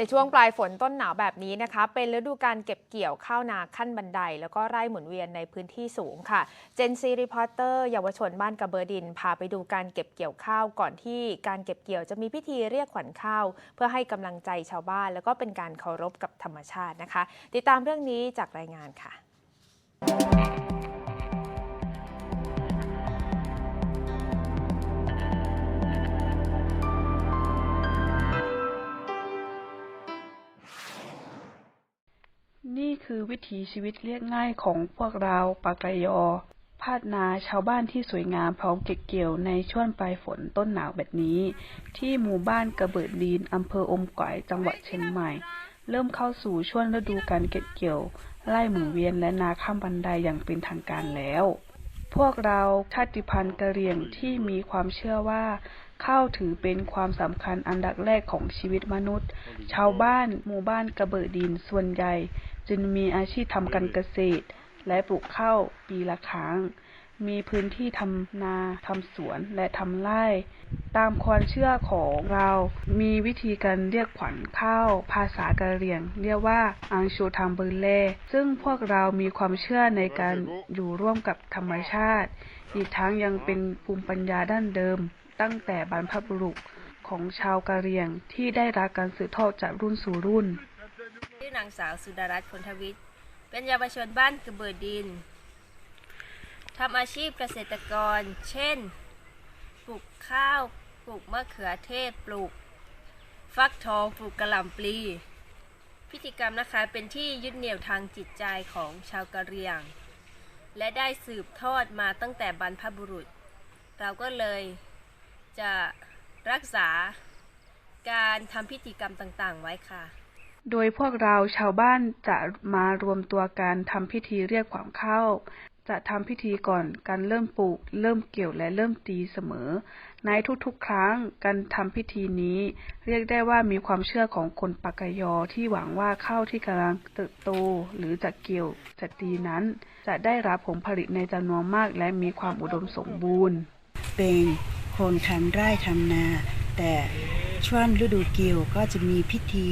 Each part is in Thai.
ในช่วงปลายฝนต้นหนาวแบบนี้นะคะ เป็นฤดูการเก็บเกี่ยวข้าวนาขั้นบันได แล้วก็ไร่หมุนเวียนในพื้นที่สูงค่ะ เจนซีรีพอร์เตอร์เยาวชนบ้านกระเบอดิน พาไปดูการเก็บเกี่ยวข้าวก่อนที่การเก็บเกี่ยวจะมีพิธีเรียกขวัญข้าว เพื่อให้กำลังใจชาวบ้าน แล้วก็เป็นการเคารพกับธรรมชาตินะคะ ติดตามเรื่องนี้จากรายงานค่ะ คือวิถีชีวิตเรียกง่ายของพวกเราปากายอ พาดนาชาวบ้านที่สวยงามพร้อมเก็บเกี่ยวในช่วงปลายฝนต้นหนาวแบบนี้ ที่หมู่บ้านกระเบิดดินอำเภออมก๋อยจังหวัดเชียงใหม่ เริ่มเข้าสู่ช่วงฤดูการเก็บเกี่ยว ไล่หมุนเวียนและนาข้ามบันไดอย่างเป็นทางการแล้ว พวกเราชาติพันธุ์กะเหรี่ยงที่มีความเชื่อว่าข้าวถือเป็นความสำคัญอันดับแรกของชีวิตมนุษย์ ชาวบ้านหมู่บ้านกระเบิดดินส่วนใหญ่ จึงมีอาชีพทำการเกษตร และปลูกข้าวปีละครั้ง มีพื้นที่ทำนาทำสวนและทำไร่ ตามความเชื่อของเรา มีวิธีการเรียกขวัญข้าว ภาษากะเหรี่ยง เรียกว่าอังชูทางเบอร์เล่ซึ่งพวกเรามีความเชื่อในการอยู่ร่วมกับธรรมชาติ อีกทั้งยังเป็นภูมิปัญญาด้านเดิม ตั้งแต่บรรพบุรุษของชาวกะเหรี่ยงที่ได้รับการสืบทอดจากรุ่นสู่รุ่นชื่อนางสาวสุดารัตน์พลทวิทย์เป็นเยาวชนบ้านกระเบิดดิน ทำอาชีพเกษตรกร เช่น ปลูกข้าว ปลูกมะเขือเทศ ปลูก ฟักทอง ปลูกกระหล่ำปลี พิธีกรรมนะคะเป็นที่ยึดเหนี่ยวทางจิตใจของชาวกะเหรี่ยง และได้สืบทอดมาตั้งแต่บรรพบุรุษ เราก็เลยจะรักษาการทำพิธีกรรมต่างๆ ไว้ค่ะ โดยพวกเราชาวบ้านจะมารวมตัวกันทำพิธีเรียกขวัญข้า จะทำพิธีก่อนการเริ่มปลูก เริ่มเกี่ยวและเริ่มตีเสมอ ในทุกๆ ครั้งการทำพิธีนี้ เรียกได้ว่ามีความเชื่อของคนปากยอที่หวังว่าข้าวที่กำลังเติบโต หรือจะเกี่ยวจะตีนั้น จะได้รับผลผลิตในจำนวนมากและมีความอุดมสมบูรณ์ เป็นคนทำไร่ทำนา แต่ช่วงฤดูเกี่ยวก็จะมีพิธี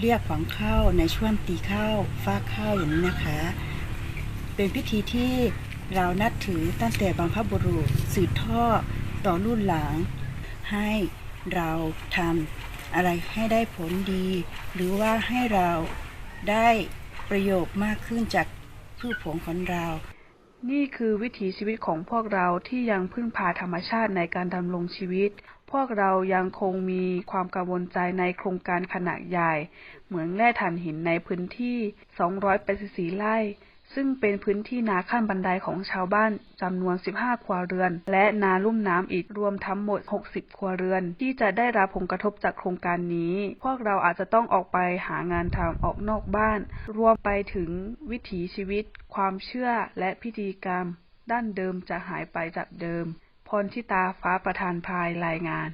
เรียกขวัญข้าวในช่วงตีข้าวฟ้าข้าวอย่างนี้นะคะ เป็นพิธีที่เรานับถือตั้งแต่บรรพบุรุษสืบทอดต่อรุ่นหลัง ให้เราทำอะไรให้ได้ผลดี หรือว่าให้เราได้ประโยชน์มากขึ้นจากพืชผลของเรา นี่คือวิถีชีวิตของพวกเราที่ยังพึ่งพาธรรมชาติในการดำรงชีวิต พวกเรายังคงมีความกังวลใจในโครงการขนาดใหญ่ เหมืองแร่ถ่านหินในพื้นที่ 284 ไร่ ซึ่งเป็นพื้นที่นาขั้นบันไดของชาวบ้านจำนวน 15 ครัวเรือน และนาลุ่มน้ำอีกรวมทั้งหมด 60 ครัวเรือน ที่จะได้รับผลกระทบจากโครงการนี้ พวกเราอาจจะต้องออกไปหางานทำออกนอกบ้าน รวมไปถึงวิถีชีวิต ความเชื่อและพิธีกรรม ด้านเดิมจะหายไปจากเดิม พรชิตาฟ้าประธานพายรายงาน